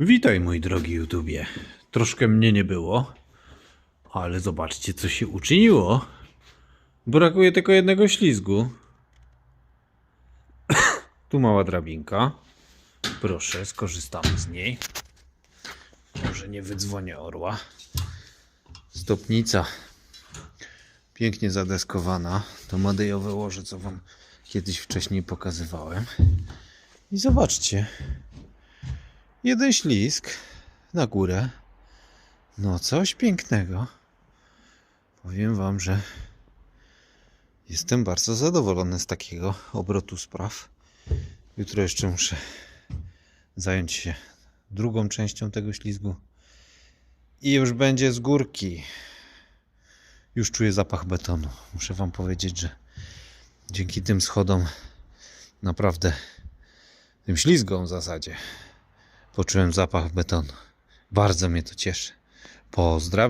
Witaj mój drogi YouTubie. Troszkę mnie nie było, ale zobaczcie co się uczyniło. Brakuje tylko jednego ślizgu. tu mała drabinka. Proszę, skorzystamy z niej. Może nie wydzwonię orła. Stopnica. Pięknie zadeskowana. To madejowe łoże, co wam kiedyś wcześniej pokazywałem. I zobaczcie. Jeden ślizg na górę. No, coś pięknego. Powiem Wam, że jestem bardzo zadowolony z takiego obrotu spraw. Jutro jeszcze muszę zająć się drugą częścią tego ślizgu. I już będzie z górki. Już czuję zapach betonu. Muszę Wam powiedzieć, że dzięki tym schodom naprawdę tym ślizgom w zasadzie poczułem zapach betonu. Bardzo mnie to cieszy. Pozdrawiam.